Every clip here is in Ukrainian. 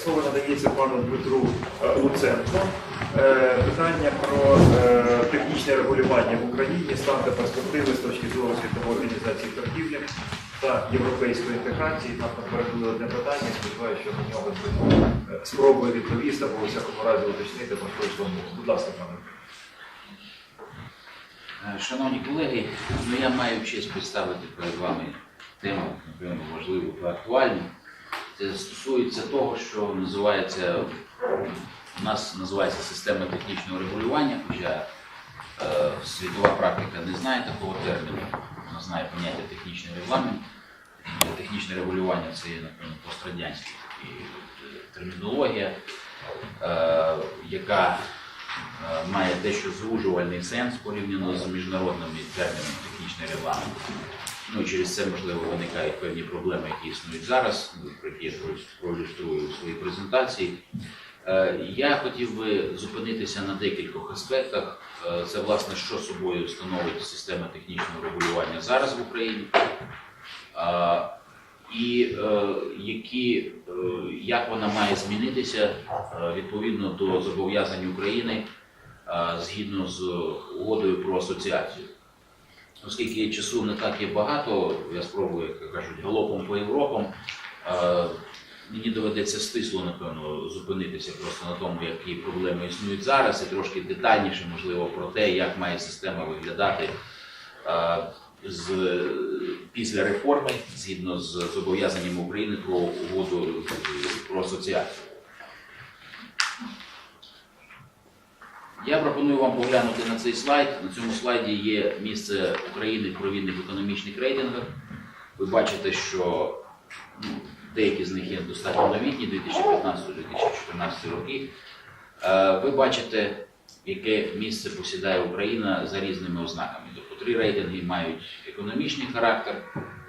слово надається пану Дмитру е, Луценку. Е, Питання про е, технічне регулювання в Україні, стан та перспективи з точки зору світової організації торгівлі та європейської інтеграції. Нам напередили одне питання, сподіваюся, що на нього спробує відповісти або у всякому разі уточнити розмову. Будь ласка, пане. Шановні колеги, ну я маю честь представити перед вами тему, напевно, важливу та актуальну. Це стосується того, що називається, у нас називається система технічного регулювання, хоча е, світова практика не знає такого терміну, вона знає поняття технічний регламент. Е, Технічне регулювання це є, напевно, пострадянська е, термінологія, е, яка е, має дещо звужувальний сенс порівняно з міжнародними термінами технічний регламент. Ну через це, можливо, виникають певні проблеми, які існують зараз, ну, про які я проілюструю у своїй презентації. Е, Я хотів би зупинитися на декількох аспектах. Е, Це, власне, що собою становить система технічного регулювання зараз в Україні. Е, І які, як вона має змінитися відповідно до зобов'язань України згідно з угодою про асоціацію. Оскільки часу не так є багато, я спробую, як кажуть, галопом по Європам. Мені доведеться стисло, напевно, зупинитися просто на тому, які проблеми існують зараз, і трошки детальніше, можливо, про те, як має система виглядати з, після реформи, згідно з зобов'язаннями України про угоду про асоціацію. Я пропоную вам поглянути на цей слайд. На цьому слайді є місце України в провідних економічних рейтингах. Ви бачите, що ну, деякі з них є достатньо новітні, 2015-2014 роки. Е, Ви бачите, яке місце посідає Україна за різними ознаками. Тобто три рейтинги мають економічний характер,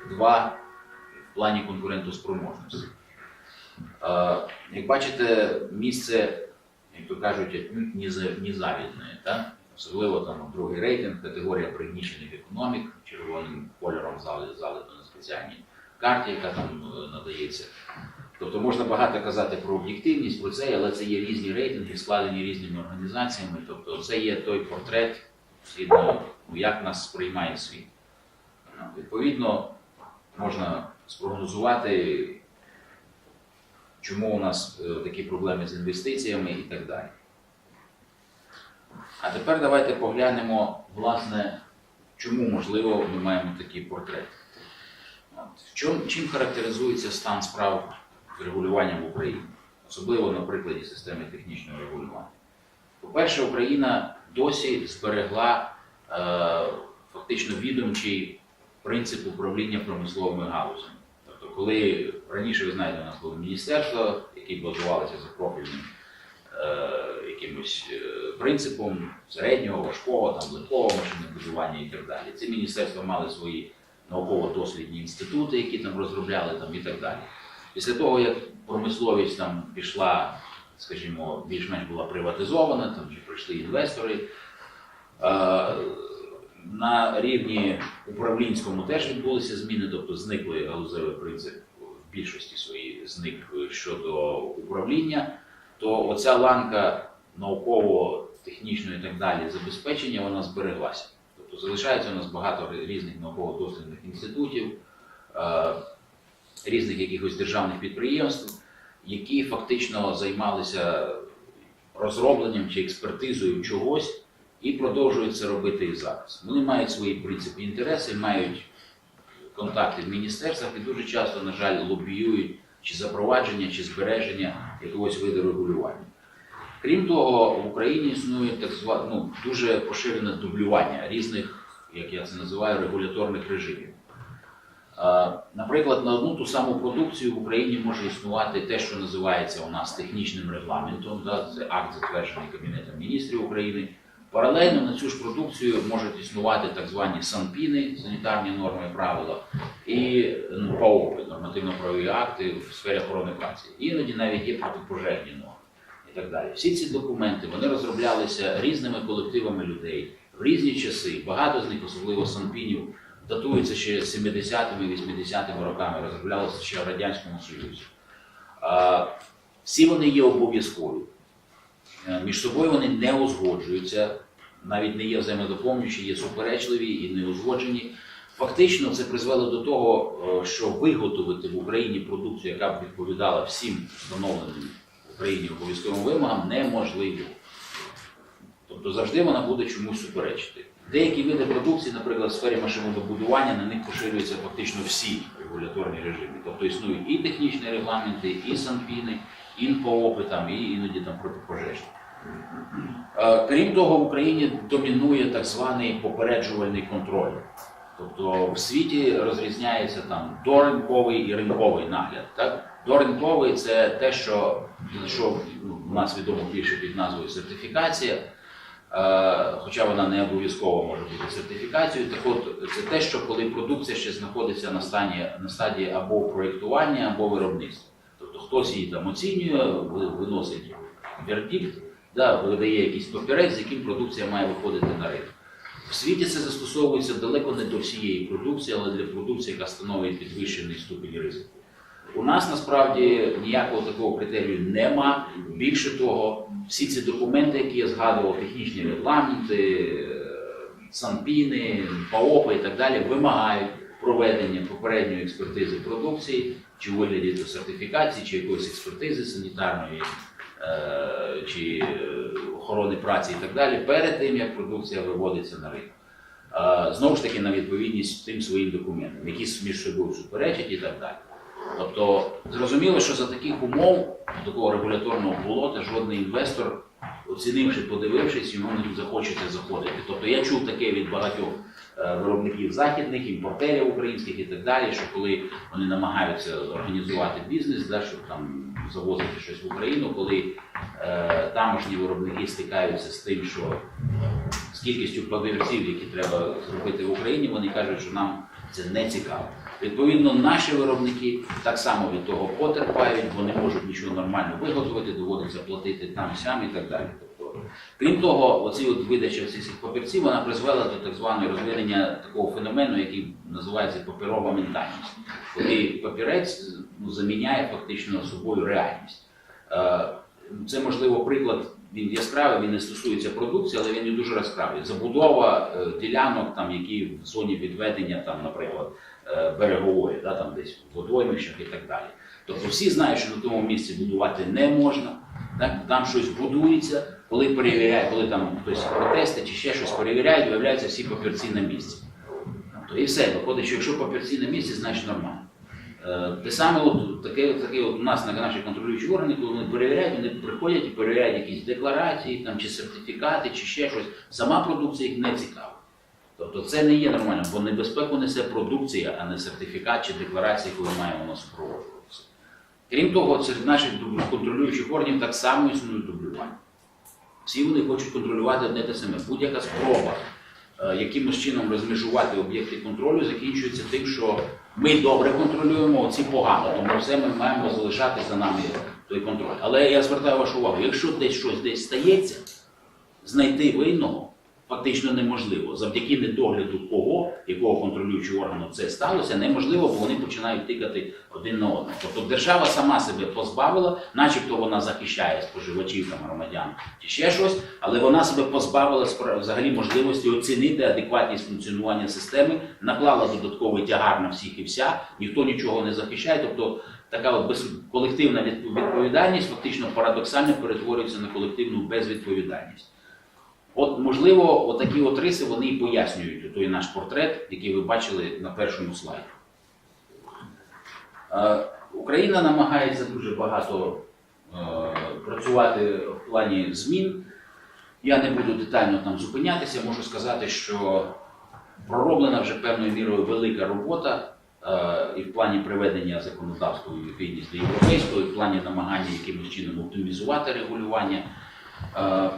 два в плані конкурентоспроможності. Е, Як бачите, місце як то кажуть, отнюдь не завідне, так? Особливо там другий рейтинг, категорія пригнічених економік, червоним кольором зали- залито на спеціальній карті, яка там е, надається. Тобто можна багато казати про об'єктивність, про це, але це є різні рейтинги, складені різними організаціями. Тобто це є той портрет, згідно, ну, як нас сприймає світ. Відповідно, можна спрогнозувати, чому у нас е, такі проблеми з інвестиціями і так далі. А тепер давайте поглянемо, власне, чому, можливо, ми маємо такий портрет. В чим характеризується стан справ з регулюванням в Україні, особливо на прикладі системи технічного регулювання. По-перше, Україна досі зберегла е, фактично відомчий принцип управління промисловими галузями. Коли раніше, ви знаєте, у нас було міністерство, яке базувалося за профільним е, якимось е, принципом середнього, важкого, там, легкого машинобудування і так далі. Ці міністерства мали свої науково-дослідні інститути, які там розробляли там, і так далі. Pісля того, як промисловість там пішла, скажімо, більш-менш була приватизована, там чи прийшли інвестори. е, На рівні управлінському теж відбулися зміни, тобто зникли галузевий принцип в більшості своїй зник щодо управління, то оця ланка науково-технічної і так далі забезпечення вона збереглася. Тобто залишається у нас багато різних науково-дослідних інститутів, е, різних якихось державних підприємств, які фактично займалися розробленням чи експертизою чогось і продовжують це робити і зараз. Вони мають свої принципи інтереси, мають контакти в міністерствах і дуже часто, на жаль, лобіюють чи запровадження, чи збереження якогось виду регулювання. Крім того, в Україні існує так зване ну, дуже поширене дублювання різних, як я це називаю, регуляторних режимів. Наприклад, на одну ту саму продукцію в Україні може існувати те, що називається у нас технічним регламентом. Да? Це акт, затверджений Кабінетом міністрів України. Паралельно на цю ж продукцію можуть існувати так звані санпіни, санітарні норми правила, і ну, ПАОПи, нормативно-правові акти в сфері охорони праці. Іноді навіть є протипожежні норми і так далі. Всі ці документи вони розроблялися різними колективами людей в різні часи. Багато з них, особливо санпінів, датуються ще 70-ми, 80-ми роками, розроблялися ще в Радянському Союзі. Всі вони є обов'язкові. Е, Між собою вони не узгоджуються, навіть не є взаємодоповнюючі, є суперечливі і не узгоджені. Фактично це призвело до того, е, що виготовити в Україні продукцію, яка б відповідала всім встановленим в Україні обов'язковим вимогам, неможливо. Тобто завжди вона буде чомусь суперечити. Деякі види продукції, наприклад, в сфері машинобудування, на них поширюються фактично всі регуляторні режими. Тобто існують і технічні регламенти, і санпіни, і НПОПи, там, і іноді там протипожежні. Е, Крім того, в Україні домінує так званий попереджувальний контроль. Тобто в світі розрізняється там доринковий і ринковий нагляд. Так? Доринковий це те, що, що ну, у нас відомо більше під назвою сертифікація, е, хоча вона не обов'язково може бути сертифікацією. Так от це те, що коли продукція ще знаходиться на стадії, на стадії або проєктування, або виробництва. Хтось її там оцінює, виносить вердикт, да, видає якийсь папірець, з яким продукція має виходити на ринок. В світі це застосовується далеко не до всієї продукції, але для продукції, яка становить підвищений ступінь ризику. У нас насправді ніякого такого критерію нема. Більше того, всі ці документи, які я згадував, технічні регламенти, е, санпіни, ПАОПи і так далі, вимагають проведення попередньої експертизи продукції, чи у вигляді до сертифікації, чи якоїсь експертизи санітарної, е, чи е, охорони праці і так далі, перед тим, як продукція виводиться на ринок. Е, Знову ж таки, на відповідність тим своїм документам, які між собою суперечать і так далі. Тобто, зрозуміло, що за таких умов такого регуляторного болота жодний інвестор, оцінивши, подивившись, йому не захочеться заходити. Тобто я чув таке від багатьох е, виробників західних, імпортерів українських і так далі, що коли вони намагаються організувати бізнес, да, щоб там завозити щось в Україну, коли е, тамошні виробники стикаються з тим, що з кількістю папірців, які треба зробити в Україні, вони кажуть, що нам це не цікаво. Відповідно, наші виробники так само від того потерпають, бо не можуть нічого нормально виготовити, доводиться платити там сям і так далі. Тобто, крім того, оці от видача всіх цих папірців вона призвела до так званого розвинення такого феномену, який називається паперова ментальність, коли папірець ну, заміняє фактично собою реальність. Е, Це можливо приклад. Він яскравий, він не стосується продукції, але він і дуже яскравий. Забудова е, ділянок, там, які в зоні відведення, там, наприклад, е, берегової, да, там десь в водоймищах і так далі. Тобто всі знають, що на тому місці будувати не можна, так? там щось будується, коли перевіряють, коли там хтось протести чи ще щось перевіряють, виявляються всі папірці на місці. Тобто, і все, виходить, що якщо папірці на місці, значить нормально. Е, Те саме от, таке, таке от у нас на наші контролюючі органи, коли вони перевіряють, вони приходять і перевіряють якісь декларації, там, чи сертифікати, чи ще щось. Сама продукція їх не цікавить. Тобто це не є нормально, бо небезпеку несе продукція, а не сертифікат чи декларація, яку ми маємо супроводжуватися. Крім того, серед наших контролюючих органів так само існують дублювання. Всі вони хочуть контролювати одне те саме. Будь-яка спроба якимось чином розмежувати об'єкти контролю закінчується тим, що ми добре контролюємо, оці погано, тому все ми маємо залишати за нами той контроль. Але я звертаю вашу увагу, якщо десь щось десь стається, знайти винного фактично неможливо. Завдяки недогляду кого, якого контролюючого органу це сталося, неможливо, бо вони починають тикати один на одного. Тобто держава сама себе позбавила, начебто вона захищає споживачів там, громадян чи ще щось, але вона себе позбавила взагалі можливості оцінити адекватність функціонування системи, наклала додатковий тягар на всіх і вся, ніхто нічого не захищає. Тобто така от без... колективна відп- відповідальність фактично парадоксально перетворюється на колективну безвідповідальність. От, можливо, отакі от риси вони і пояснюють той наш портрет, який ви бачили на першому слайді. Е, Україна намагається дуже багато е, працювати в плані змін. Я не буду детально там зупинятися, можу сказати, що пророблена вже певною мірою велика робота е, і в плані приведення законодавства у відповідність до європейського, і в плані намагання якимось чином оптимізувати регулювання. Е,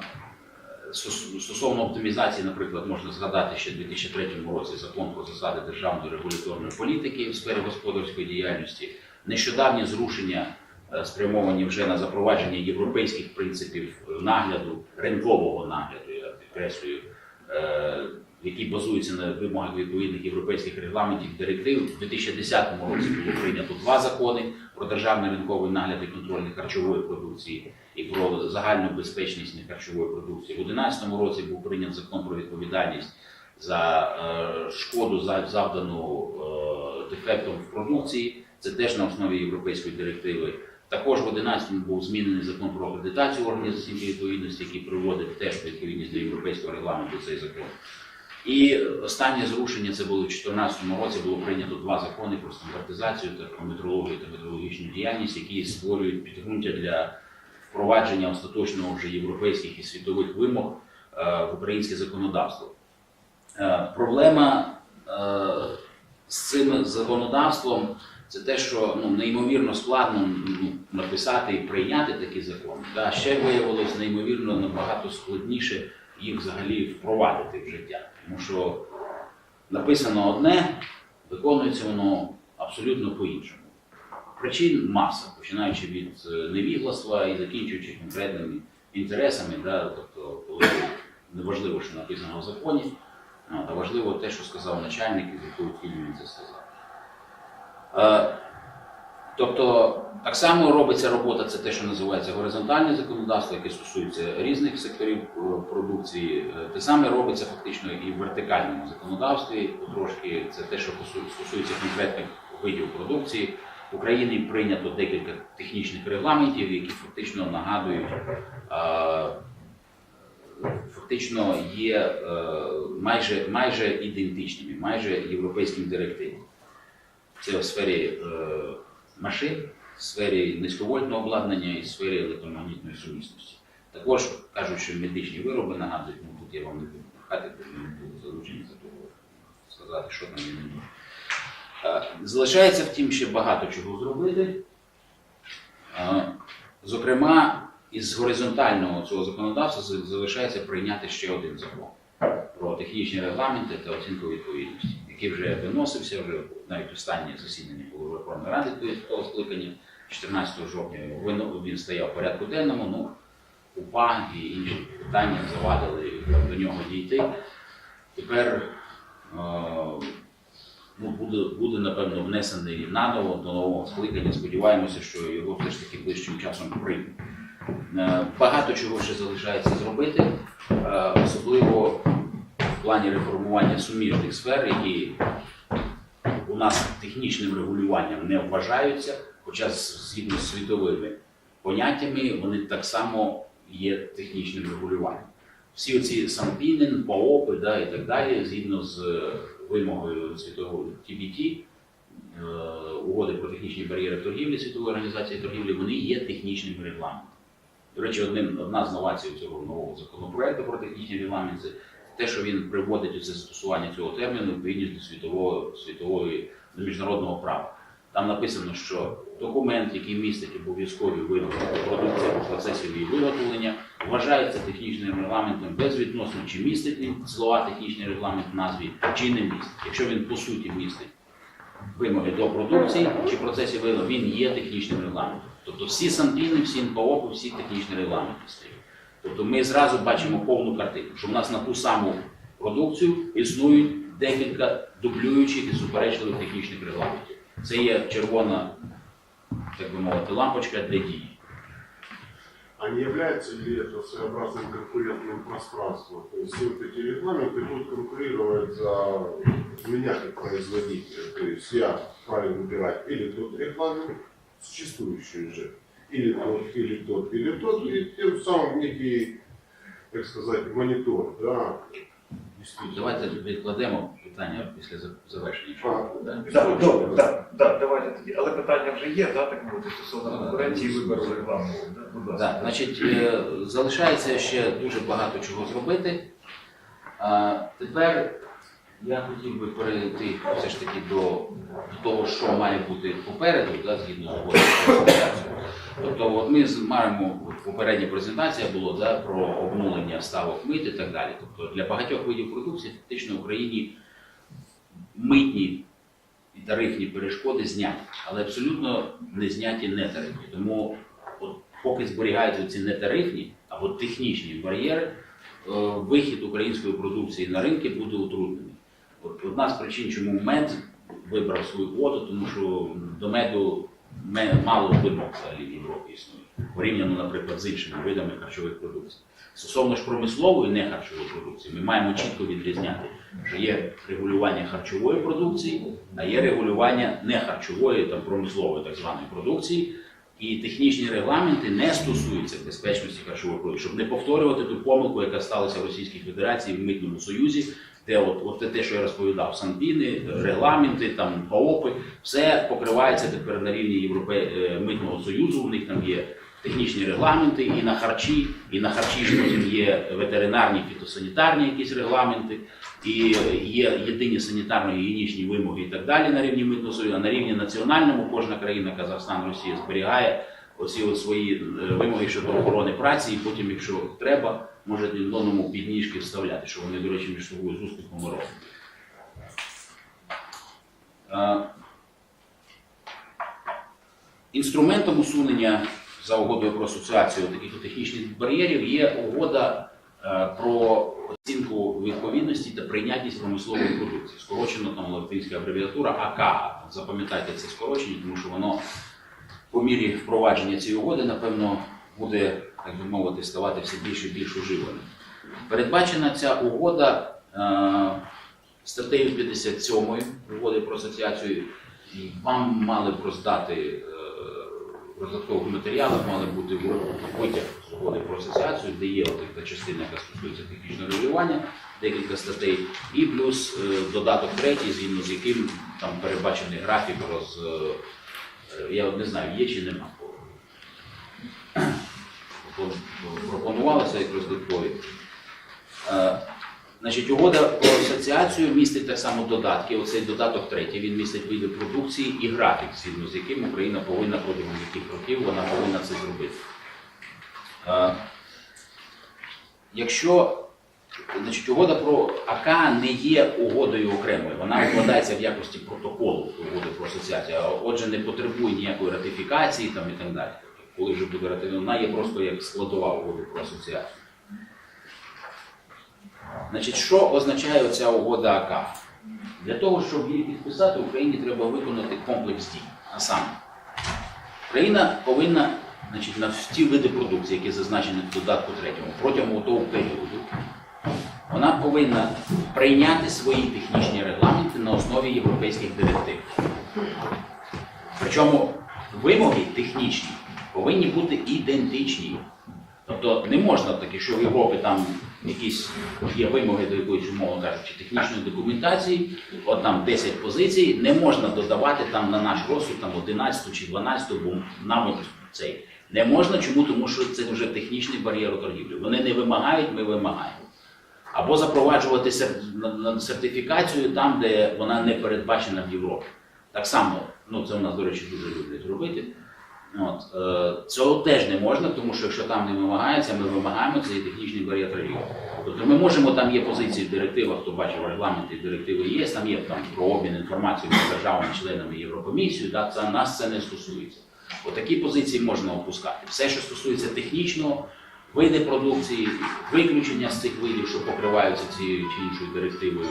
Стосовно оптимізації, наприклад, можна згадати ще в 2003 році закон про засади державної регуляторної політики в сфері господарської діяльності, нещодавні зрушення е, спрямовані вже на запровадження європейських принципів нагляду, ринкового нагляду, я підкреслюю, які базуються на вимогах відповідних європейських регламентів директив. У 2010 році було прийнято два закони про державний ринковий нагляд і контроль нехарчової продукції і про загальну безпечність нехарчової продукції. У 2011 році був прийнят закон про відповідальність за е, шкоду завдану е, дефектом в продукції. Це теж на основі європейської директиви. Також в 11-му був змінений закон про акредитацію організаційної відповідності, який приводить теж відповідність до європейського регламенту цей закон. І останнє зрушення це було в 2014 році. Було прийнято два закони про стандартизацію та про метрологію та метрологічну діяльність, які створюють підґрунтя для впровадження остаточного вже європейських і світових вимог е, в українське законодавство. Е, Проблема е, з цим законодавством це те, що ну, неймовірно складно ну, написати і прийняти такі закони. Та ще виявилось неймовірно набагато складніше їх взагалі впровадити в життя. Тому що написано одне, виконується воно абсолютно по-іншому. Причин маса, починаючи від е, невігластва і закінчуючи конкретними інтересами, да, тобто, коли неважливо, що написано в законі, а важливо те, що сказав начальник і з якою фільмі він це сказав. Тобто, так само робиться робота, це те, що називається горизонтальне законодавство, яке стосується різних секторів е, продукції. Е, Те саме робиться фактично і в вертикальному законодавстві. Потрошки це те, що стосується конкретних видів продукції. В Україні прийнято декілька технічних регламентів, які фактично нагадують, е, фактично є майже, майже ідентичними, майже європейським директивам. Це в сфері машин, в сфері низьковольтного обладнання і в сфері електромагнітної сумісності. Також кажуть, що медичні вироби нагадують, ну тут я вам не буду пхати, бо не буду залучені за того сказати, що там і не можу. Залишається втім ще багато чого зробити. Зокрема, із горизонтального цього законодавства залишається прийняти ще один закон технічні регламенти та оцінку відповідності, який вже виносився, вже навіть останнє засідання було Верховної Ради того скликання 14 жовтня. Він стояв в порядку денному. Ну, УПА і інші питання завадили до нього дійти. Тепер е, ну, буде, буде напевно внесений наново до нового скликання. Сподіваємося, що його все ж таки ближчим часом приймуть. Е, Багато чого ще залишається зробити, е, особливо плані реформування суміжних сфер, які у нас технічним регулюванням не вважаються, хоча згідно з світовими поняттями вони так само є технічним регулюванням. Всі оці санпінен, ПАОПи да, і так далі, згідно з е, вимогою світової TBT, е, угоди про технічні бар'єри торгівлі Світової організації торгівлі, вони є технічним регламентом. До речі, одним, одна з новацій цього нового законопроекту про технічні регламенти те, що він приводить у це застосування цього терміну відповідність до світового, світової до міжнародного права. Там написано, що документ, який містить обов'язкові вимоги до продукції в процесі її виготовлення, вважається технічним регламентом безвідносно, чи містить він слова технічний регламент в назві, чи не містить. Якщо він по суті містить вимоги до продукції чи в процесі виробу, він є технічним регламентом. Тобто всі санпіни, всі НПО, всі технічні регламенти стоять. Тобто ми зразу бачимо повну картину, що в нас на ту саму продукцію існують декілька дублюючих і суперечливих технічних регламентів. Це є червона, так би мовити, лампочка для дії. А не является ли это своеобразным конкурентным пространством? То есть все вот эти регламенты будут конкурировать за меня как производителя. То есть я вправе выбирать или тот регламент, существующий уже, или тот, или тот, или тот, и тем самым некий, так сказать, монитор, да. Давайте відкладемо питання після завершення. А, да? Так, добре, так, так, давайте тоді. Але питання вже є, да, так мовити, стосовно конкуренції вибору регламенту. Да? Так, значить, е, залишається ще дуже багато чого зробити. А, тепер я хотів би перейти все ж таки до, до того, що має бути попереду, да, згідно з угодою. Тобто, от ми маємо попередня презентація була да, про обнулення ставок мит і так далі. Тобто для багатьох видів продукції фактично в Україні митні і тарифні перешкоди зняті, але абсолютно не зняті нетарифні. Тому от, поки зберігаються ці нетарифні або технічні бар'єри, вихід української продукції на ринки буде утруднений. От одна з причин, чому мед вибрав свою квоту, тому що до меду ме- мало вимог взагалі в Європі існує, порівняно, наприклад, з іншими видами харчових продукцій. Стосовно ж промислової не харчової продукції, ми маємо чітко відрізняти, що є регулювання харчової продукції, а є регулювання не харчової там промислової так званої продукції. І технічні регламенти не стосуються безпечності харчової продукції, щоб не повторювати ту помилку, яка сталася в Російській Федерації в митному союзі, де от, от те, що я розповідав, санпіни, регламенти, там ПАОПи, все покривається тепер на рівні Європе... е, митного союзу. У них там є технічні регламенти і на харчі, і на харчі ж потім є ветеринарні, фітосанітарні якісь регламенти, і є єдині санітарно-гігієнічні вимоги і так далі на рівні митного союзу. А на рівні національному кожна країна, Казахстан, Росія зберігає оці свої е, вимоги щодо охорони праці, і потім, якщо треба, може одному підніжки вставляти, що вони, до речі, між собою з успіхом роблять. Інструментом усунення за угодою про асоціацію таких технічних бар'єрів є угода е, про оцінку відповідності та прийнятність промислової продукції. Скорочено там латинська абревіатура АКА. Запам'ятайте це скорочення, тому що воно по мірі впровадження цієї угоди, напевно, буде, так би мовити, ставати все більш і більш уживаним. Передбачена ця угода е, статтею 57 угоди про асоціацію. Вам мали б роздати е, роздаткових матеріалах, мали бути витяг з угоди про асоціацію, де є та частина, яка стосується технічного регулювання, декілька статей, і плюс е, додаток третій, згідно з яким там передбачений графік роз. е, Я от не знаю, є чи нема. Пропон- Пропонувалося як роздаткові. Значить, угода про асоціацію містить так само додатки. Оцей додаток третій, він містить види продукції і графік, згідно з яким Україна повинна протягом яких років вона повинна це зробити. Е, Якщо значить, угода про АК не є угодою окремою, вона укладається в якості протоколу угоди про асоціацію, а отже, не потребує ніякої ратифікації там, і так далі. Тобто, коли вже буде ратифікована, вона є просто як складова угоди про асоціацію. Значить, що означає ця угода АК? Для того, щоб її підписати, Україні треба виконати комплекс дій. А саме, Україна повинна значить, на ті види продукції, які зазначені в додатку третьому, протягом того періоду, вона повинна прийняти свої технічні регламенти на основі європейських директив. Причому вимоги технічні повинні бути ідентичні. Тобто не можна таке, що в Європі там якісь є вимоги до якоїсь, умовно кажучи, технічної документації, от там 10 позицій, не можна додавати там на наш розсуд там 11 чи 12, бо нам цей. Не можна, чому? Тому що це вже технічний бар'єр у торгівлі. Вони не вимагають, ми вимагаємо. Або запроваджувати сертифікацію там, де вона не передбачена в Європі. Так само, ну це у нас, до речі, дуже люблять робити. От, е, цього теж не можна, тому що якщо там не вимагається, ми вимагаємо цей технічний бар'єр торгівлі. Тобто ми можемо, там є позиції в директивах, хто бачив регламенти директиви є, там є там про обмін інформацією між державами-членами Єврокомісії, да, це нас це не стосується. Отакі позиції можна опускати. Все, що стосується технічного, види продукції, виключення з цих видів, що покриваються цією чи іншою директивою,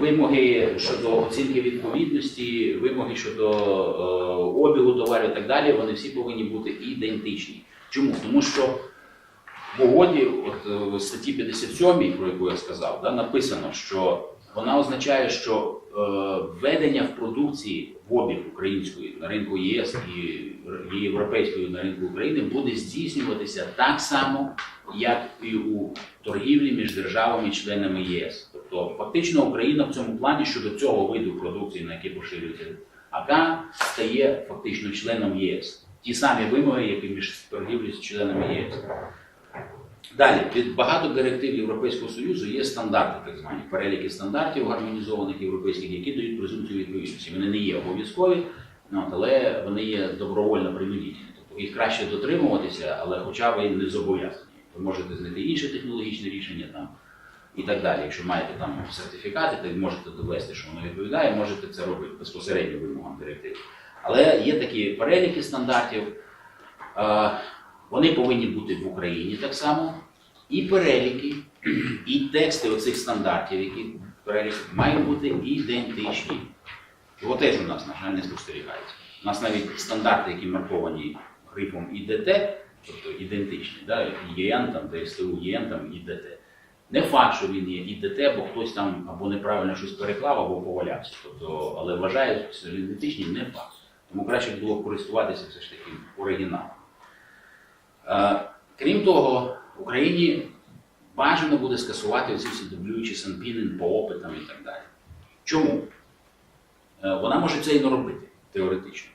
вимоги щодо оцінки відповідності, вимоги щодо е, обігу товарів і так далі, вони всі повинні бути ідентичні. Чому? Тому що в угоді, от е, в статті 57, про яку я сказав, да, написано, що вона означає, що е, введення в продукції в обіг української на ринку ЄС і європейської на ринку України буде здійснюватися так само, як і у торгівлі між державами-членами ЄС. Тобто фактично Україна в цьому плані щодо цього виду продукції, на який поширюється АК, стає фактично членом ЄС. Ті самі вимоги, які між торгівлею з членами ЄС. Далі, від багато директив Європейського Союзу є стандарти, так звані переліки стандартів гармонізованих європейських, які дають презумпцію відповідності. Вони не є обов'язкові, ну, але вони є добровольно принудительні. Тобто їх краще дотримуватися, але хоча ви не зобов'язані. Ви можете знайти інше технологічне рішення там і так далі. Якщо маєте там сертифікати, то можете довести, що воно відповідає, можете це робити безпосередньо вимогам директив. Але є такі переліки стандартів. Вони повинні бути в Україні так само. і переліки, і тексти оцих стандартів, які перелік, мають бути ідентичні. Його теж у нас, на жаль, не спостерігається. У нас навіть стандарти, які марковані грифом ІДТ, тобто ідентичні, да, ЄН, там, ДСТУ, ЄН, там, ІДТ. Не факт, що він є ІДТ, бо хтось там або неправильно щось переклав, або повалявся. Тобто, але вважають, що ідентичні не факт. Тому краще було користуватися все ж таки оригіналом. Е, Крім того, Україні бажано буде скасувати оці всі дублюючі санпінин по опитам і так далі. Чому? Е, Вона може це і не робити теоретично.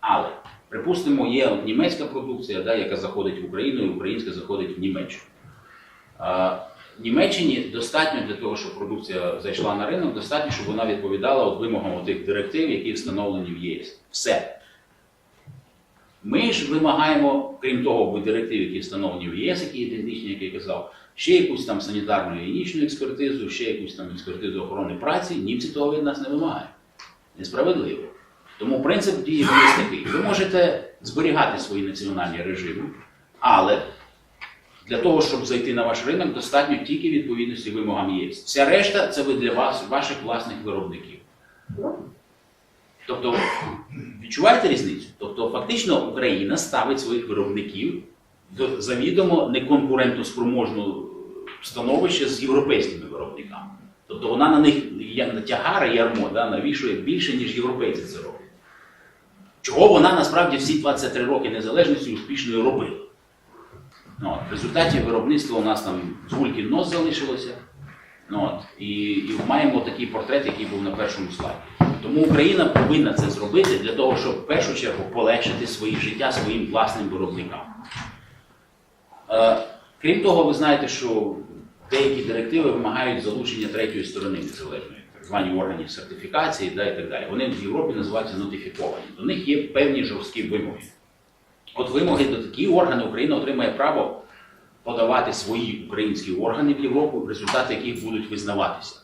Але, припустимо, є німецька продукція, да, яка заходить в Україну, і українська заходить в Німеччину. Е, Німеччині достатньо для того, щоб продукція зайшла на ринок, достатньо, щоб вона відповідала от вимогам тих директив, які встановлені в ЄС. Все. Ми ж вимагаємо, крім того, бо директив, які встановлені в ЄС, які ідентичні, як я казав, ще якусь там санітарну гігієнічну експертизу, ще якусь там експертизу охорони праці. Німці того від нас не вимагають. Несправедливо. Тому принцип дії ЄС такий. Ви можете зберігати свої національні режими, але для того, щоб зайти на ваш ринок, достатньо тільки відповідності вимогам ЄС. Вся решта це ви для вас, ваших власних виробників. Тобто, відчуваєте різницю? Тобто, фактично Україна ставить своїх виробників в завідомо неконкурентоспроможну становище з європейськими виробниками. Тобто вона на них як тягара ярмо да, навішує більше, ніж європейці це роблять. Чого вона насправді всі 23 роки незалежності успішно робила. Ну, от, в результаті виробництва у нас там з гульки нос залишилося. Ну, от, і, і маємо такий портрет, який був на першому слайді. Тому Україна повинна це зробити для того, щоб в першу чергу полегшити своє життя своїм власним виробникам. Е, крім того, ви знаєте, що деякі директиви вимагають залучення третьої сторони незалежної, так звані органів сертифікації да, і так далі. Вони в Європі називаються нотифіковані. До них є певні жорсткі вимоги. От вимоги до такі органи Україна отримає право подавати свої українські органи в Європу, результати яких будуть визнаватися.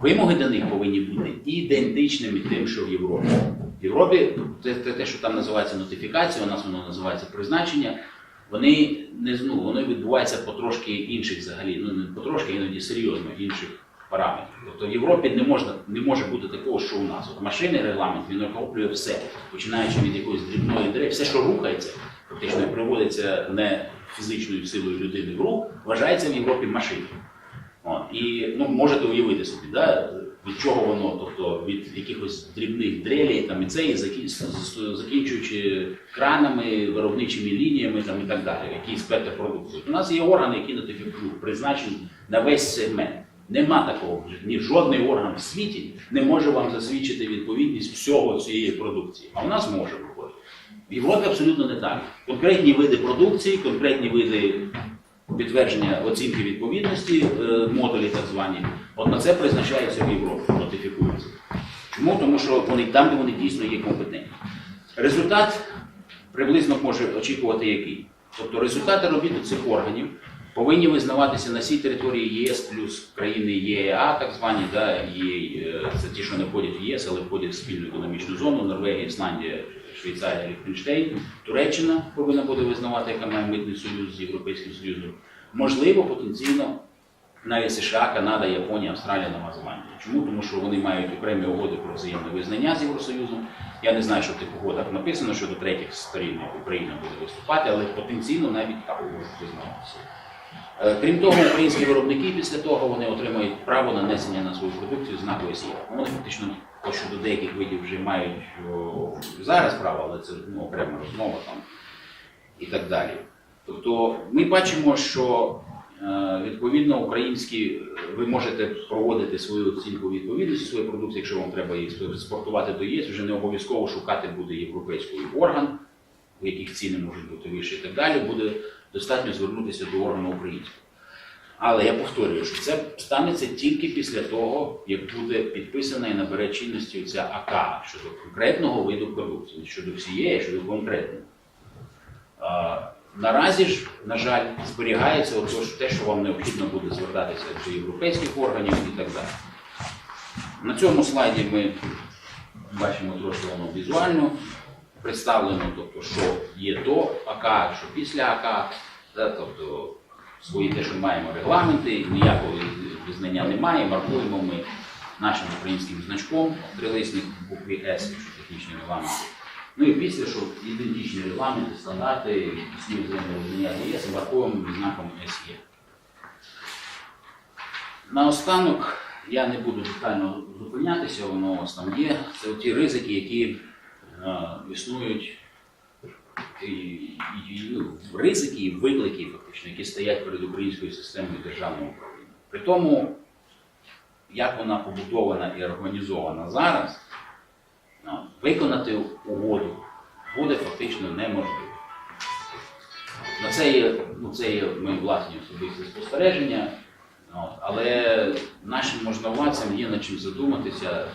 Вимоги до них повинні бути ідентичними тим, що в Європі. В Європі те, те, те, що там називається нотифікація, у нас воно називається призначення, вони не ну, воно відбувається потрошки інших взагалі, ну не потрошки, іноді серйозно інших параметрів. Тобто в Європі не можна не може бути такого, що у нас. От машинний регламент він охоплює все, починаючи від якоїсь дрібної дерева, все, що рухається, фактично приводиться не фізичною силою людини в рух, вважається в Європі машиною. І ну, можете уявити собі, да, від чого воно, тобто від якихось дрібних дрелей там, і це, і закінчуючи кранами, виробничими лініями там, і так далі, який спектр продукції. У нас є органи, які нотифікують, призначені на весь сегмент. Нема такого. Ні жодний орган в світі не може вам засвідчити відповідність всього цієї продукції. А в нас може виходити. В Європі абсолютно не так. Конкретні види продукції, конкретні види підтвердження оцінки відповідності, е, модулі так звані, от на це призначається в Європі, нотифікується. Чому? Тому що вони там, де вони дійсно є компетентні. Результат приблизно може очікувати який. Тобто результати робіт цих органів повинні визнаватися на всій території ЄС плюс країни ЄА, так звані, да, є, е, це ті, що не входять в ЄС, але входять в спільну економічну зону, Норвегія, Ісландія, Швейцарія, Ліхтенштейн, Туреччина повинна буде визнавати, яка має митний союз з Європейським Союзом. Можливо, потенційно навіть США, Канада, Японія, Австралія, Нова Зеландія. Чому? Тому що вони мають окремі угоди про взаємне визнання з Євросоюзом. Я не знаю, що в тих угодах написано, що до третіх сторін Україна буде виступати, але потенційно навіть так можуть визнаватися. Е, Крім того, українські виробники після того вони отримають право нанесення на свою продукцію знаку СЄ. Вони фактично, то, що до деяких видів вже мають зараз право, але це ну, окрема розмова там і так далі. Тобто ми бачимо, що е, відповідно українські ви можете проводити свою оцінку відповідності своєї продукції, якщо вам треба її експортувати до ЄС, вже не обов'язково шукати буде європейський орган, у яких ціни можуть бути вищі і так далі, буде достатньо звернутися до органу українського. Але я повторюю, що це станеться тільки після того, як буде підписана і набере чинності ця АК щодо конкретного виду продукції, щодо всієї, щодо конкретного. А, Наразі ж, на жаль, зберігається отож, те, що вам необхідно буде звертатися до європейських органів і так далі. На цьому слайді ми бачимо трошки воно візуально представлено, тобто, що є до АК, що після АК, тобто свої те, що маємо регламенти, ніякого визнання немає. Маркуємо ми нашим українським значком трилисник букві С, якщо технічний регламент. Ну і після, що ідентичні регламенти, стандарти, існують земельне визнання ЄС, маркуємо знаком СЄ. Наостанок я не буду детально зупинятися, воно у вас там є. Це ті ризики, які е, існують, ну, ризики і виклики, фактично, які стоять перед українською системою державного управління. При тому, як вона побудована і організована зараз, ну, виконати угоду буде фактично неможливо. На це є, ну, це є мої власні особисті спостереження. Але нашим можновладцям є над чим задуматися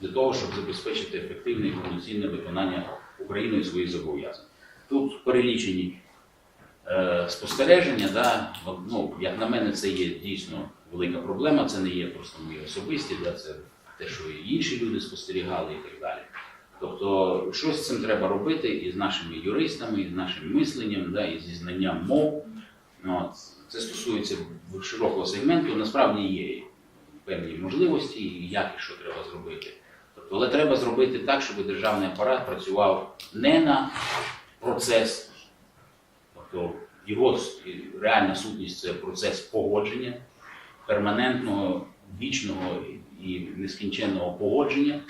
для того, щоб забезпечити ефективне і повноцінне виконання Україною своїх зобов'язань. Тут перелічені е, спостереження, да, ну, як на мене, це є дійсно велика проблема, це не є просто мої особисті, да, це те, що і інші люди спостерігали і так далі. Тобто, щось з цим треба робити і з нашими юристами, і з нашим мисленням, да, і зі знанням мов. Ну, це стосується широкого сегменту. Насправді є певні можливості, як і що треба зробити. Але треба зробити так, щоб державний апарат працював не на процес, тобто його реальна сутність це процес погодження, перманентного, вічного і нескінченного погодження,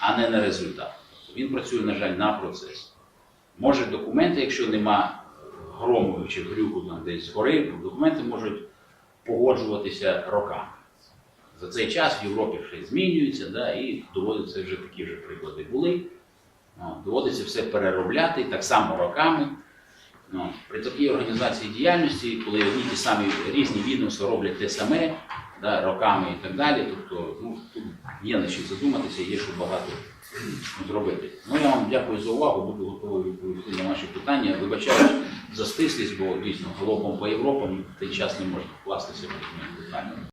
а не на результат. Тобто він працює, на жаль, на процес. Може документи, якщо нема грому чи грюку десь згори, документи можуть погоджуватися роками. За цей час в Європі ще змінюється, да, і доводиться вже такі вже приклади були. Доводиться все переробляти так само роками. При такій організації діяльності, коли одні ті самі різні відомства роблять те саме да, роками і так далі, тобто ну, тут є над чим задуматися, є що багато зробити. Ну я вам дякую за увагу, буду готовий відповісти на ваші питання. Вибачаю за стислість, бо дійсно галопом по Європам в цей час не можна вкластися в питання.